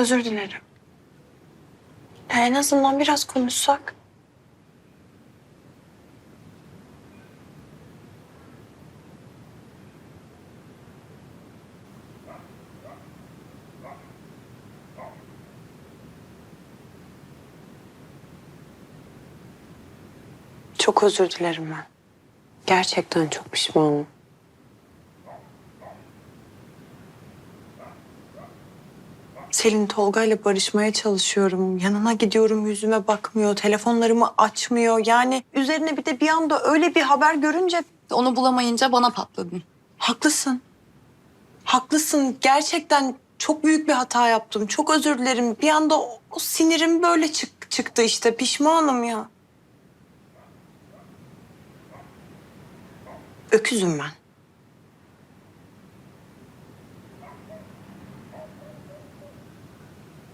Özür dilerim. Ya en azından biraz konuşsak. Çok özür dilerim ben. Gerçekten çok pişmanım. Selin Tolga ile barışmaya çalışıyorum. Yanına gidiyorum yüzüme bakmıyor. Telefonlarımı açmıyor. Yani üzerine bir de bir anda öyle bir haber görünce Onu bulamayınca bana patladın. haklısın. Haklısın. Gerçekten çok büyük bir hata yaptım. Çok özür dilerim. Bir anda o, o sinirim böyle çık, çıktı işte. Pişmanım ya. Öküzüm ben.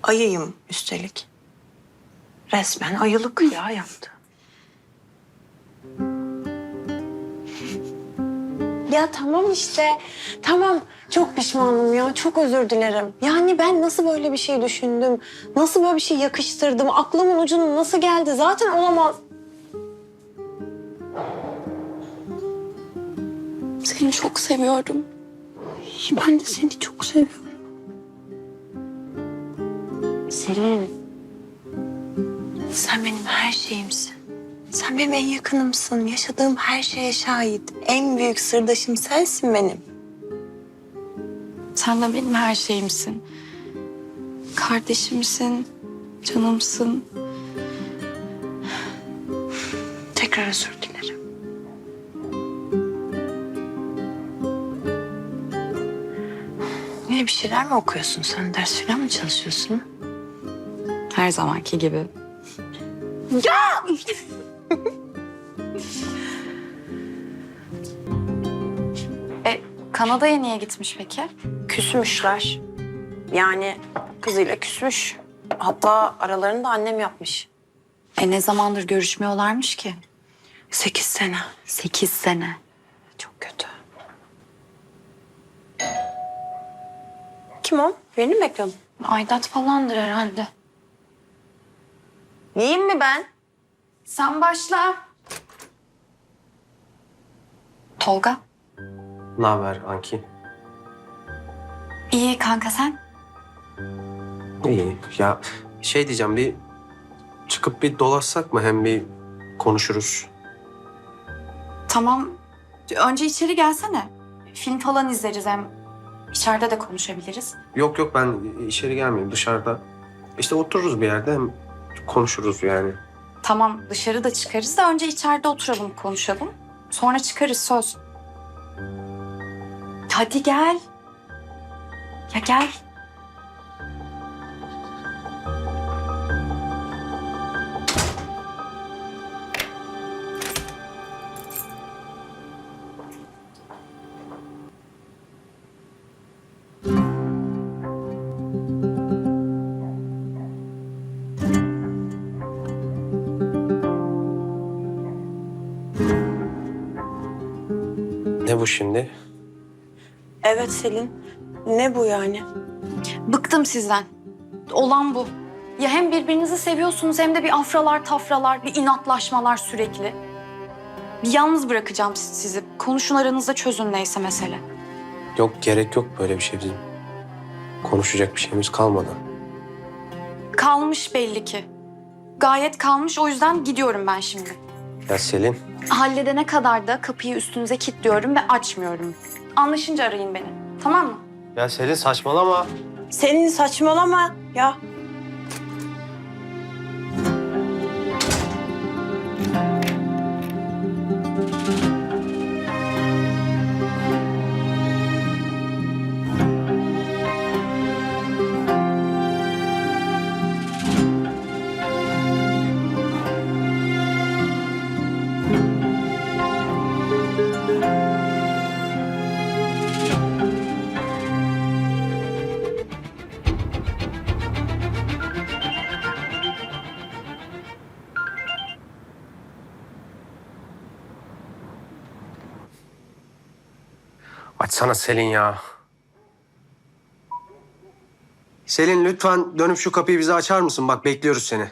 Ayıyım üstelik. Resmen ayılık ya yaptı. Ya tamam işte. Tamam. Çok pişmanım ya. Çok özür dilerim. Yani ben nasıl böyle bir şey düşündüm? Nasıl böyle bir şey yakıştırdım? Aklımın ucuna nasıl geldi? Zaten olamaz. Seni çok seviyorum. Ben de seni çok seviyorum. Selin. Sen benim her şeyimsin. Sen benim en yakınımsın. Yaşadığım her şeye şahit. En büyük sırdaşım sensin benim. Sen de benim her şeyimsin. Kardeşimsin, canımsın. Tekrar özür dilerim. Yine bir şeyler mi okuyorsun sen? Ders falan mı çalışıyorsun? Her zamanki gibi. Ya! E, Kanada'ya niye gitmiş peki? Küsmüşler. Yani kızıyla küsmüş. Hatta aralarını da annem yapmış. E ne zamandır görüşmüyorlarmış ki? Sekiz sene. Sekiz sene. Çok kötü. Kim o? Beni mi bekliyordun? Aydat falandır herhalde. Yiyeyim mi ben? Sen başla. Tolga. Ne haber Anki? İyi kanka sen? İyi. Ya şey diyeceğim bir çıkıp bir dolaşsak mı hem bir konuşuruz. Tamam. Önce içeri gelsene. Film falan izleriz hem. içeride de konuşabiliriz. Yok yok ben içeri gelmeyeyim dışarıda. İşte otururuz bir yerde hem konuşuruz yani. Tamam dışarı da çıkarız da önce içeride oturalım konuşalım. Sonra çıkarız söz. Hadi gel. Ya gel. Ne bu şimdi? Evet Selin. Ne bu yani? Bıktım sizden. Olan bu. Ya hem birbirinizi seviyorsunuz hem de bir afralar tafralar, bir inatlaşmalar sürekli. Bir yalnız bırakacağım si- sizi. Konuşun aranızda çözün neyse mesele. Yok gerek yok böyle bir şey bizim. Konuşacak bir şeyimiz kalmadı. Kalmış belli ki. Gayet kalmış o yüzden gidiyorum ben şimdi. Ya Selin Halledene kadar da kapıyı üstünüze kilitliyorum ve açmıyorum. Anlaşınca arayın beni. Tamam mı? Ya Selin saçmalama. Selin saçmalama ya. Açsana Selin ya. Selin lütfen dönüp şu kapıyı bize açar mısın? Bak bekliyoruz seni.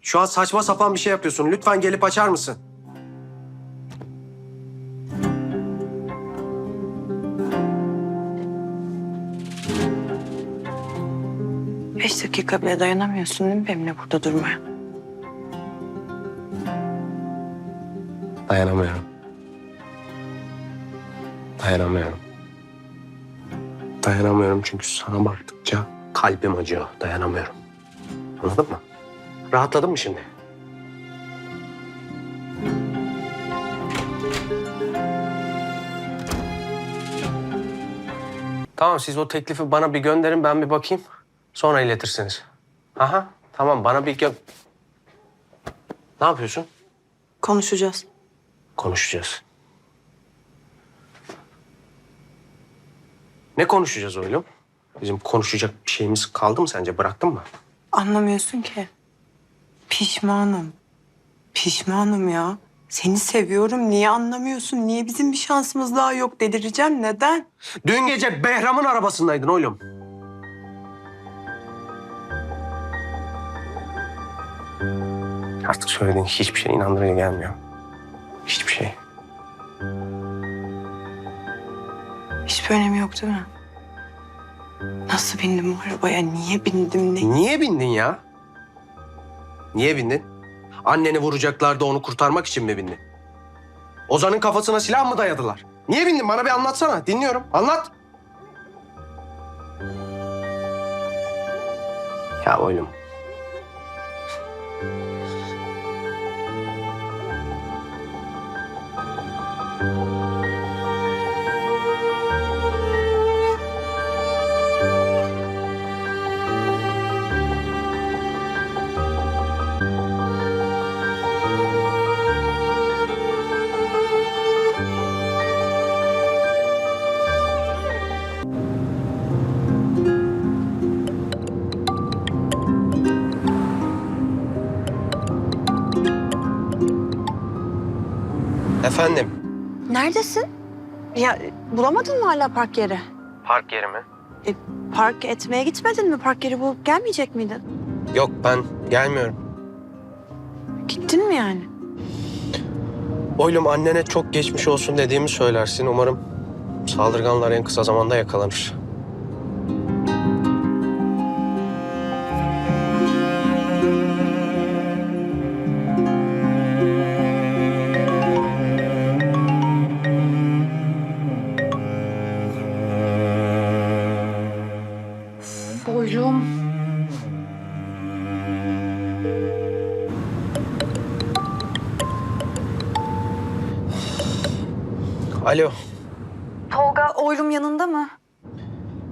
Şu an saçma sapan bir şey yapıyorsun. Lütfen gelip açar mısın? Beş dakika bile dayanamıyorsun değil mi benimle burada durmaya? Dayanamıyorum. Dayanamıyorum. Dayanamıyorum çünkü sana baktıkça kalbim acıyor. Dayanamıyorum. Anladın mı? Rahatladın mı şimdi? Tamam siz o teklifi bana bir gönderin ben bir bakayım. Sonra iletirsiniz. Aha tamam bana bir gö... Ne yapıyorsun? Konuşacağız. Konuşacağız. Ne konuşacağız oğlum? Bizim konuşacak bir şeyimiz kaldı mı sence? Bıraktın mı? Anlamıyorsun ki. Pişmanım. Pişmanım ya. Seni seviyorum. Niye anlamıyorsun? Niye bizim bir şansımız daha yok? Delireceğim. Neden? Dün gece Behram'ın arabasındaydın oğlum. Artık söylediğin hiçbir şey inandırıcı gelmiyor. Hiçbir şey. Hiçbir önemi yok değil mi? Nasıl bindim bu arabaya? Niye bindim? Ne? Niye bindin ya? Niye bindin? Anneni vuracaklardı onu kurtarmak için mi bindin? Ozan'ın kafasına silah mı dayadılar? Niye bindin? Bana bir anlatsana. Dinliyorum. Anlat. Ya oğlum. Efendim? Neredesin? Ya bulamadın mı hala park yeri? Park yeri mi? E, park etmeye gitmedin mi? Park yeri bulup gelmeyecek miydin? Yok ben gelmiyorum. Gittin mi yani? Oylum annene çok geçmiş olsun dediğimi söylersin. Umarım saldırganlar en kısa zamanda yakalanır. Alo. Tolga oylum yanında mı?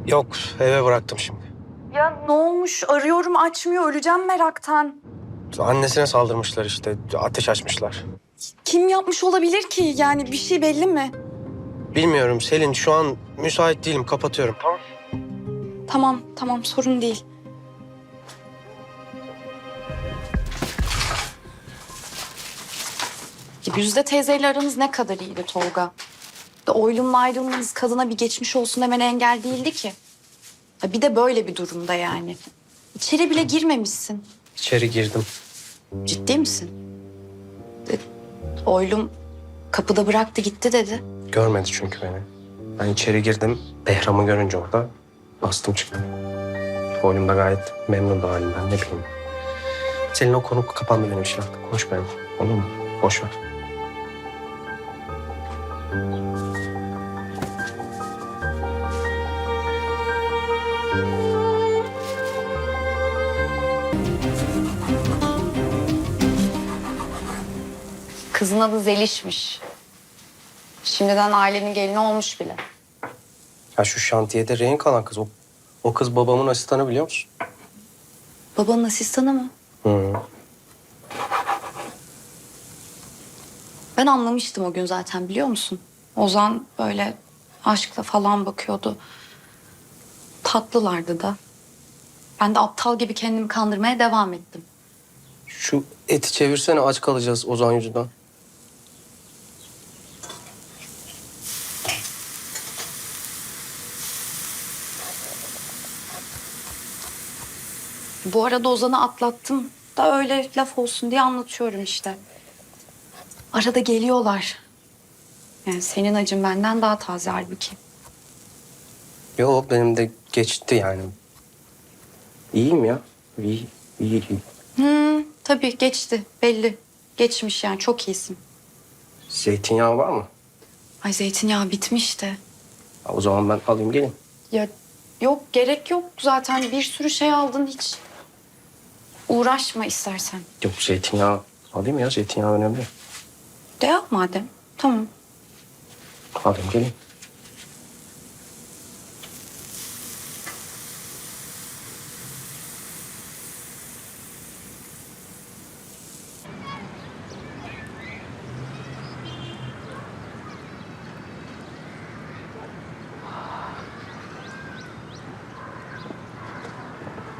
Yok eve bıraktım şimdi. Ya ne olmuş? Arıyorum açmıyor. Öleceğim meraktan. Annesine saldırmışlar işte. Ateş açmışlar. Kim yapmış olabilir ki? Yani bir şey belli mi? Bilmiyorum Selin şu an müsait değilim kapatıyorum. Tamam. Tamam, tamam sorun değil. Ya Güzde teyzeyle aranız ne kadar iyiydi Tolga? De oylumla ayrılmanız kadına bir geçmiş olsun demene engel değildi ki. Ya bir de böyle bir durumda yani. İçeri bile girmemişsin. İçeri girdim. Ciddi misin? De, oylum kapıda bıraktı gitti dedi. Görmedi çünkü beni. Ben içeri girdim. Behram'ı görünce orada bastım çıktım. Oğlum da gayet memnun da halinden ne bileyim. Selin o konu kapandı benim için artık. Konuş benimle. Olur mu? Boş ver. Kızın adı Zeliş'miş. Şimdiden ailenin gelini olmuş bile. Ya şu şantiyede rehin kalan kız. O, o kız babamın asistanı biliyor musun? Babanın asistanı mı? Hı. Ben anlamıştım o gün zaten biliyor musun? Ozan böyle aşkla falan bakıyordu. Tatlılardı da. Ben de aptal gibi kendimi kandırmaya devam ettim. Şu eti çevirsene aç kalacağız Ozan yüzünden. Bu arada Ozan'ı atlattım da öyle laf olsun diye anlatıyorum işte. Arada geliyorlar. Yani senin acın benden daha taze halbuki. Yok benim de geçti yani. İyiyim ya. İyi, iyi, iyi. Hı, tabii geçti belli. Geçmiş yani çok iyisin. Zeytinyağı var mı? Ay zeytinyağı bitmişti. Ha, O zaman ben alayım gelin. Ya yok gerek yok zaten bir sürü şey aldın hiç. Uğraşma istersen. Yok zeytinyağı alayım ya. Zeytinyağı önemli. De yap madem. Tamam. Alayım gelin.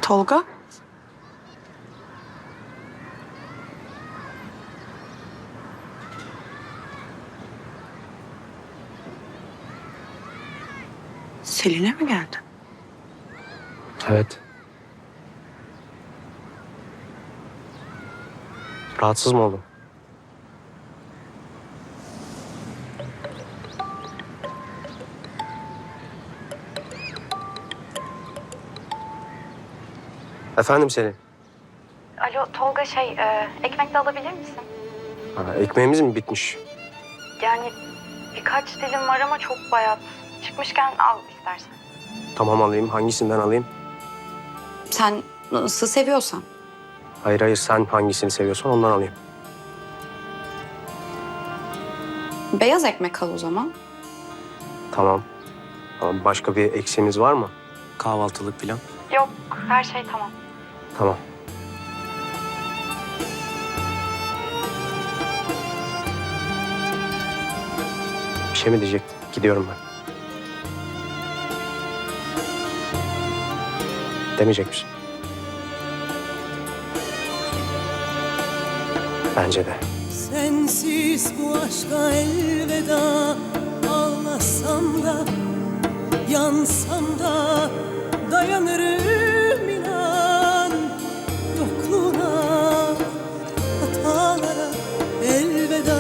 Tolga? Selin'e mi geldin? Evet. Rahatsız mı oldun? Efendim Selin. Alo Tolga şey ekmek de alabilir misin? Ha, ekmeğimiz mi bitmiş? Yani birkaç dilim var ama çok bayat. Çıkmışken al istersen. Tamam alayım. Hangisinden alayım? Sen nasıl seviyorsan. Hayır hayır sen hangisini seviyorsan ondan alayım. Beyaz ekmek al o zaman. Tamam. Tamam. Başka bir eksiğimiz var mı? Kahvaltılık falan. Yok her şey tamam. Tamam. Bir şey mi diyecektin? Gidiyorum ben. Demeyecek misin? Bence de. Sensiz bu aşka elveda Ağlasam da Yansam da Dayanırım inan Yokluğuna Hatalara elveda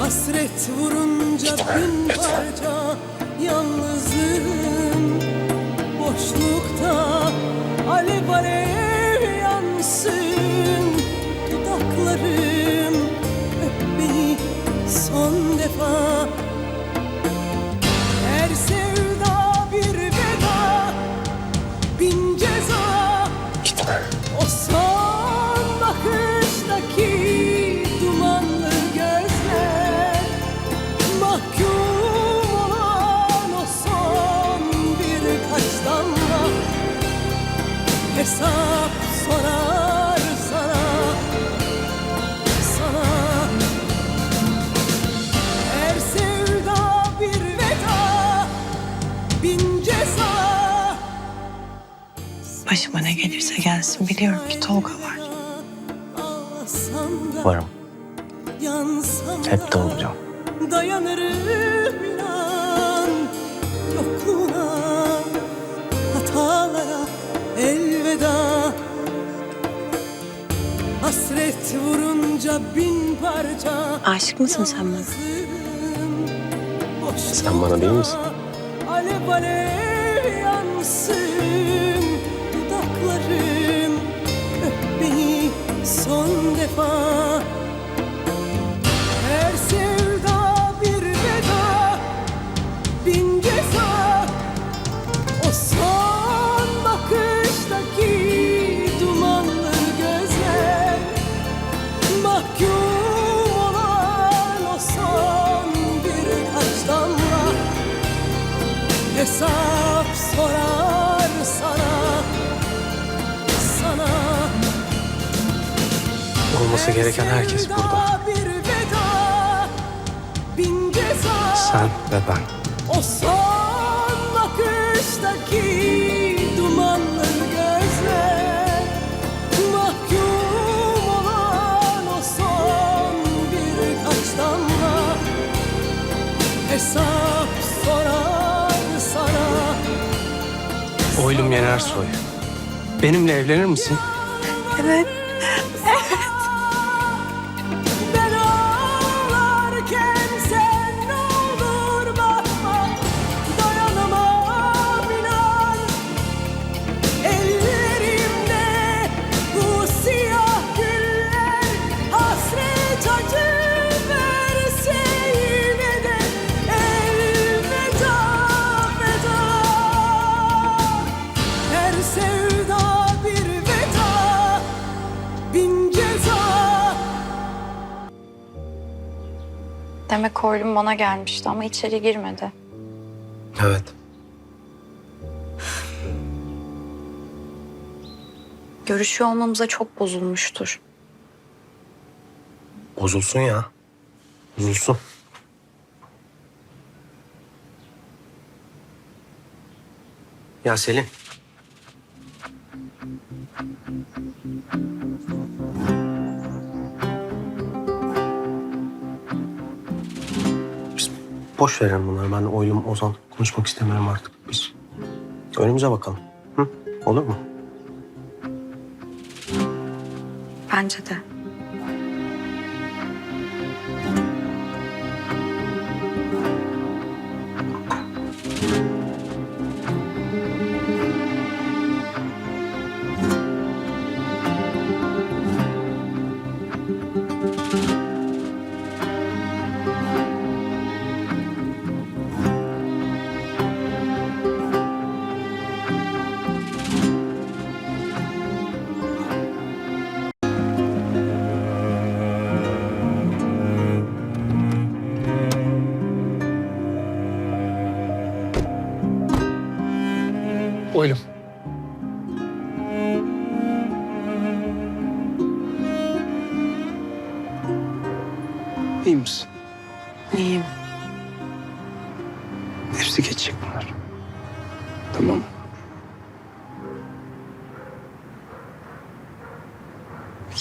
Hasret vurunca bin parça Yalnızım Boşlukta gelirse gelsin biliyorum ki Tolga var. Varım. Hep de olacağım. Dayanırım inan Yokluğuna Hatalara elveda Hasret vurunca bin parça Aşık mısın sen bana? Sen bana değil misin? Alev alev yansın son defa Her gereken herkes burada. Bir veda Bin ceza Sen ve ben. o son bakıştaki dumanlı gözler Mahkum olan o son birkaç damla Hesap sorar sana Oylum Yenersoy. Benimle evlenir misin? Evet. Demek oylum bana gelmişti ama içeri girmedi. Evet. Görüşüyor olmamıza çok bozulmuştur. Bozulsun ya. Bozulsun. Ya Selin. Boş verelim bunları. Ben oylum Ozan konuşmak istemiyorum artık. Biz önümüze bakalım. Hı? Olur mu? Bence de.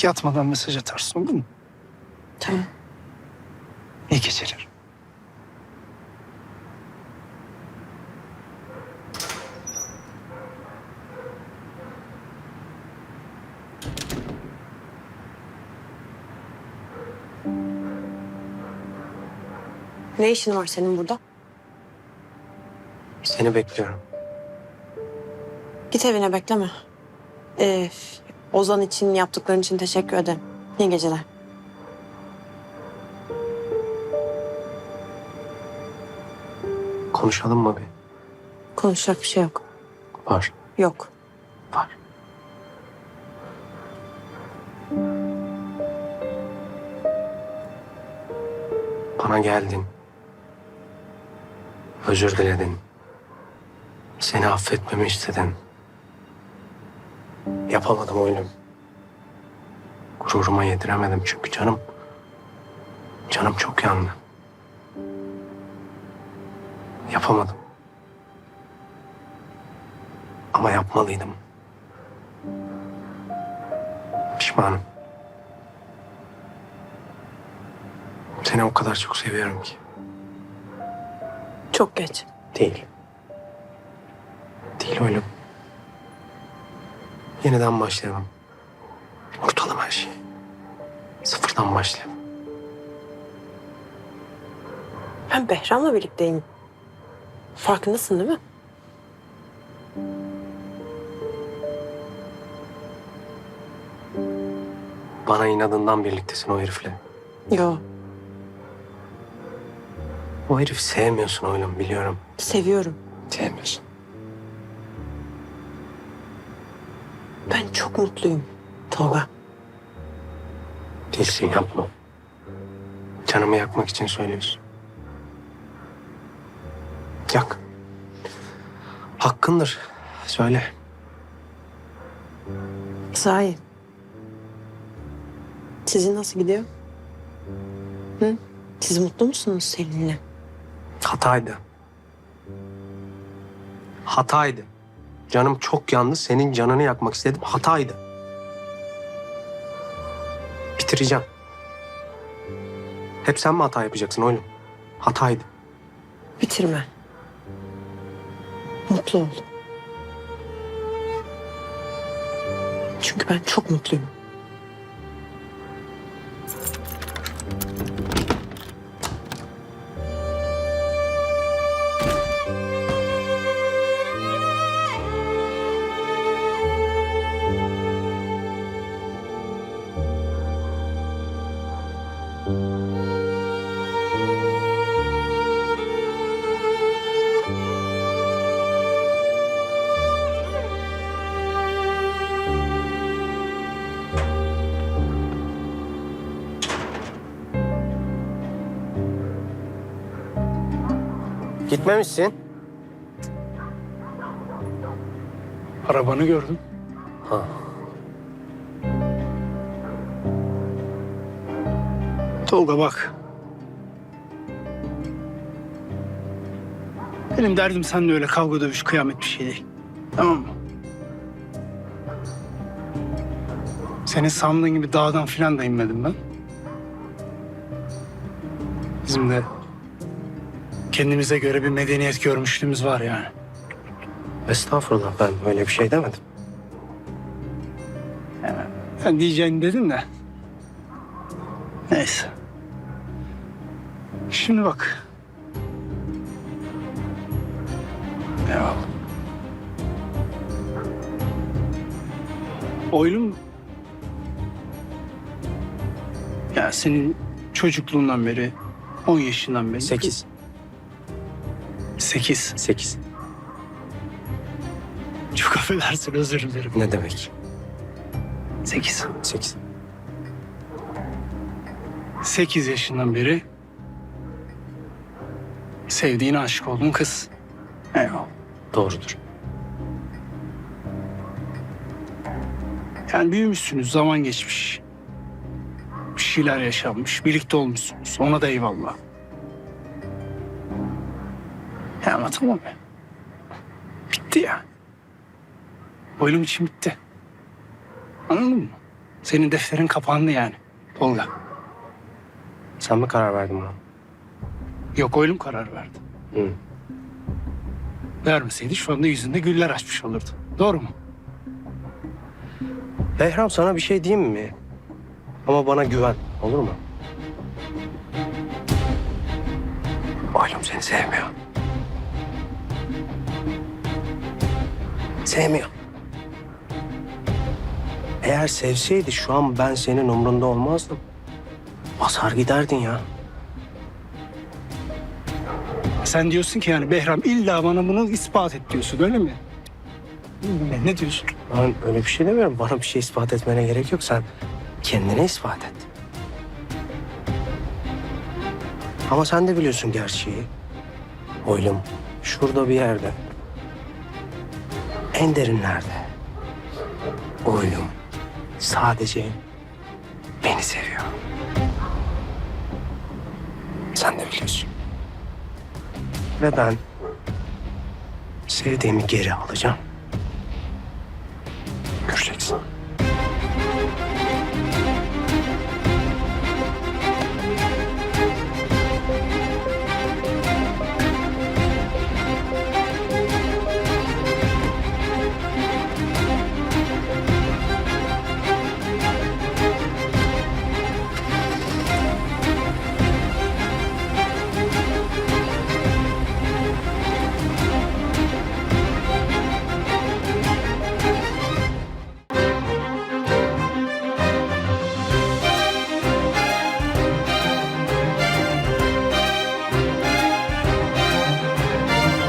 Yatmadan mesaj atarsın olur mu? Tamam. İyi geceler. Ne işin var senin burada? Seni bekliyorum. Git evine bekleme. Ee, Ozan için yaptıkların için teşekkür ederim. İyi geceler. Konuşalım mı bir? Konuşacak bir şey yok. Var. Yok. Var. Bana geldin. Özür diledin. Seni affetmemi istedin. Yapamadım oğlum. Gururuma yediremedim çünkü canım... Canım çok yandı. Yapamadım. Ama yapmalıydım. Pişmanım. Seni o kadar çok seviyorum ki. Çok geç. Değil. Değil oğlum. Yeniden başlayalım. Unutalım her şeyi. Sıfırdan başlayalım. Ben Behram'la birlikteyim. Farkındasın değil mi? Bana inadından birliktesin o herifle. Yo. O herifi sevmiyorsun oğlum biliyorum. Seviyorum. Sevmiyorsun. Ben çok mutluyum. Tolga. Değilsin yapma. Canımı yakmak için söylüyorsun. Yak. Hakkındır. Söyle. Sahi. Sizin nasıl gidiyor? Hı? Siz mutlu musunuz Selin'le? Hataydı. Hataydı. Canım çok yandı. Senin canını yakmak istedim. Hataydı. Bitireceğim. Hep sen mi hata yapacaksın oğlum? Hataydı. Bitirme. Mutlu ol. Çünkü ben çok mutluyum. Gitmemişsin. Arabanı gördüm. Ha. Tolga bak. Benim derdim seninle öyle kavga dövüş kıyamet bir şey değil. Tamam mı? Senin sandığın gibi dağdan filan da inmedim ben. Bizim de kendimize göre bir medeniyet görmüşlüğümüz var yani. Estağfurullah ben öyle bir şey demedim. Ben diyeceğini dedin de. Neyse. Şimdi bak. Eyvallah. Oylum. Ya senin çocukluğundan beri, 10 yaşından beri. Sekiz. Sekiz. Sekiz. Çok affedersin özür dilerim. Ne demek? Sekiz. Sekiz. 8 yaşından beri sevdiğin, aşık olduğun kız. Eyvallah. Doğrudur. Yani büyümüşsünüz, zaman geçmiş. Bir şeyler yaşanmış, birlikte olmuşsunuz. Ona da eyvallah. Ya ama tamam ya. Bitti ya. Oylum için bitti. Anladın mı? Senin defterin kapandı yani. Tolga. Sen mi karar verdin buna? Yok oylum karar verdi. Hı. Vermeseydi şu anda yüzünde güller açmış olurdu. Doğru mu? Behram sana bir şey diyeyim mi? Ama bana güven. Olur mu? Oğlum seni sevmiyor. Sevmiyor. Eğer sevseydi şu an ben senin umrunda olmazdım. Basar giderdin ya. Sen diyorsun ki yani Behram illa bana bunu ispat et diyorsun öyle mi? Ne, ne diyorsun? Ben öyle bir şey demiyorum. Bana bir şey ispat etmene gerek yok. Sen kendine ispat et. Ama sen de biliyorsun gerçeği. Oylum şurada bir yerde en derinlerde o ölüm sadece beni seviyor. Sen de biliyorsun. Ve ben sevdiğimi geri alacağım. Göreceksin.